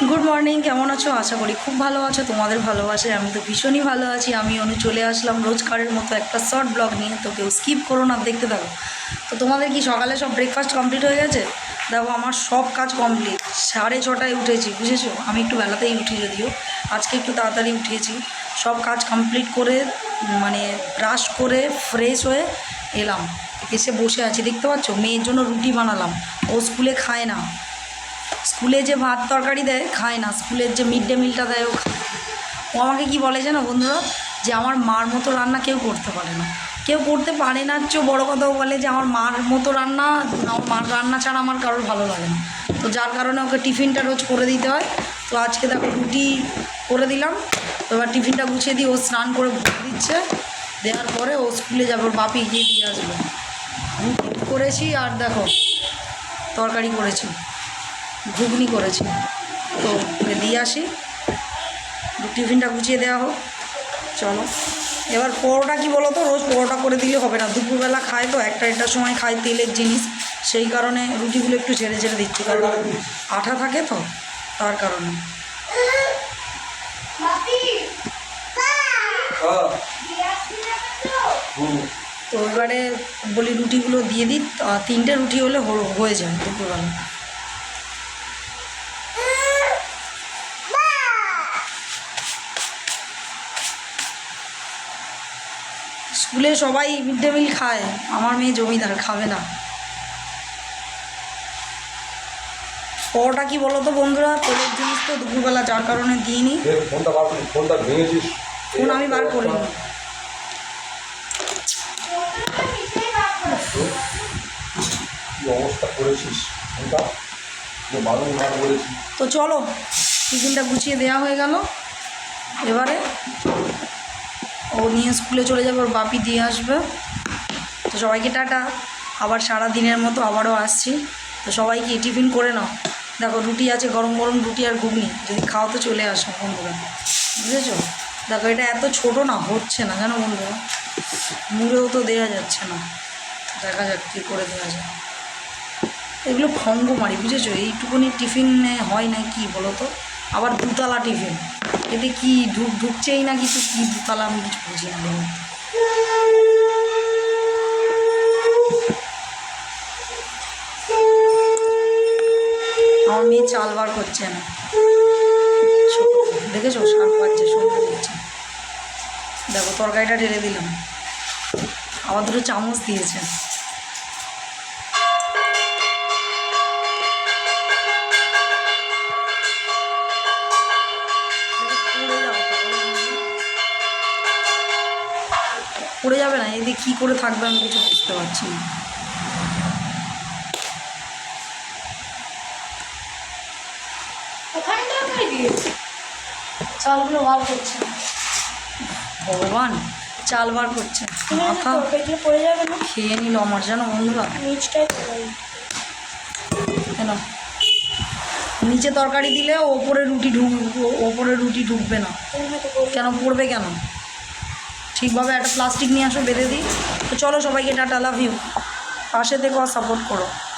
Good morning কেমন আছো? আশা করি খুব ভালো আছো, তোমাদের ভালোবাসে আমি তো ভীষণই ভালো আছি। আমি অনু চলে আসলাম রোজকারের মতো একটা শর্ট ব্লগ নিয়ে, তো কেউ স্কিপ করো না, দেখতে থাকো। তো তোমাদের কি সকালে সব ব্রেকফাস্ট কমপ্লিট হয়ে গেছে? দেখো, আমার সব কাজ কমপ্লিট সাড়ে ছটায় উঠেছি, বুঝেছ? আমি একটু বেলাতেই উঠি যদিও। আজকে একটু তাড়াতাড়ি উঠিয়েছি সব কাজ কমপ্লিট করে মানে ব্রাশ করে ফ্রেশ হয়ে এলাম। এসে বসে আছি, দেখতে পাচ্ছ? মেয়ের জন্য রুটি বানালাম। ও স্কুলে খায় না। স্কুলে যে ভাত তরকারি দেয়, খায় না। স্কুলের যে মিড ডে মিলটা দেয়, ও খায়। ও আমাকে কি বলে জানো বন্ধুরা? যে আমার মার মতো রান্না কেউ করতে পারে না। কেউ করতে পারে না চেয়েও বড়ো কথাও বলে যে আমার মার মতো রান্না আমার মার রান্না ছাড়া আমার কারোর ভালো লাগে না। তো যার কারণে ওকে টিফিনটা রোজ করে দিতে হয়। তো আজকে দেখো রুটি করে দিলাম। তো এবার টিফিনটা গুছিয়ে দিই ও স্নান করে দিচ্ছে। দেওয়ার পরে ও স্কুলে যাবে, ওর বাপি গিয়ে দিয়ে আসবে। রুটি করেছি? আর দেখো, তরকারি করেছি। ঘুগনি করেছি। তো ওকে দিয়ে আসি। টিফিনটা গুছিয়ে দেওয়া হোক। চলো। এবার পরোটা কি বলো তো রোজ পরোটা করে দিলে হবে না। দুপুরবেলা খায় তো একটা একটা সময় খায় তেলের জিনিস। সেই কারণে রুটিগুলো একটু ছেড়ে ছেড়ে দিচ্ছি। কারণ আঠা থাকে তো তার কারণে। তো? এবারে বলি রুটিগুলো দিয়ে দিই। তিনটে রুটি হলে হো- হয়ে যায় দুপুরবেলা। স্কুলে সবাই মিড ডে মিল খায়। আমার মেয়ে জমিদার খাবে না। পরোটা কি বলো তো বন্ধুরা? তেলের জিনিস তো দুপুরবেলা যার কারণে দিইনি। ফোন আমি বার করিনি। তো চলো টিফিনটা গুছিয়ে দেওয়া হয়ে গেল। এবারে নিয়ে স্কুলে চলে যাবে, ওর বাপি দিয়ে আসবে। তো সবাইকে টাটা। আবার সারা দিনের মতো আবারও আসছি। তো সবাইকে টিফিন করে নাও। দেখো, রুটি আছে, গরম গরম রুটি আর ঘুগনি। যদি খাও তো চলে আসো বন্ধুরা বুঝেছ? দেখো, এটা এত ছোট না, হচ্ছে না, জানো বন্ধুরা? মুড়েও তো দেওয়া যাচ্ছে না। দেখা যাক কী করে দেওয়া যায়। এগুলো ভঙ্গ মারি বুঝেছ? এইটুকুনি টিফিনে হয় না কি বলো তো? আবার দুতলা টিফিন। এতে কি ঢুক, ঢুকছেই না কিছু? কি দুতলা আমি কিছু বুঝি না আমার মেয়ে চাল বার করছে না। দেখেছ? শাক বাজছে সন্ধ্যে দিচ্ছে দেখো, তরকারিটা ঢেলে দিলাম। আবার দুটো চামচ দিয়েছে। পড়ে যাবে না এদিকে কী করে থাকবে আমি কিছু বুঝতে পারছি না। চালগুলো বার করছে ভগবান চাল বার করছে মাথা পড়ে যাবে না? খেয়ে নিল আমার জানো বন্ধুরা। নিচটাই কেন? নিচে তরকারি দিলে ওপরে রুটি ঢুক ওপরে রুটি ঢুকবে না। কেন পড়বে কেন? ঠিকভাবে একটা প্লাস্টিক নিয়ে আসো, বেঁধে দিই। তো চলো সবাইকে টাটা লাভ ইউ পাশে থেকে সাপোর্ট করো।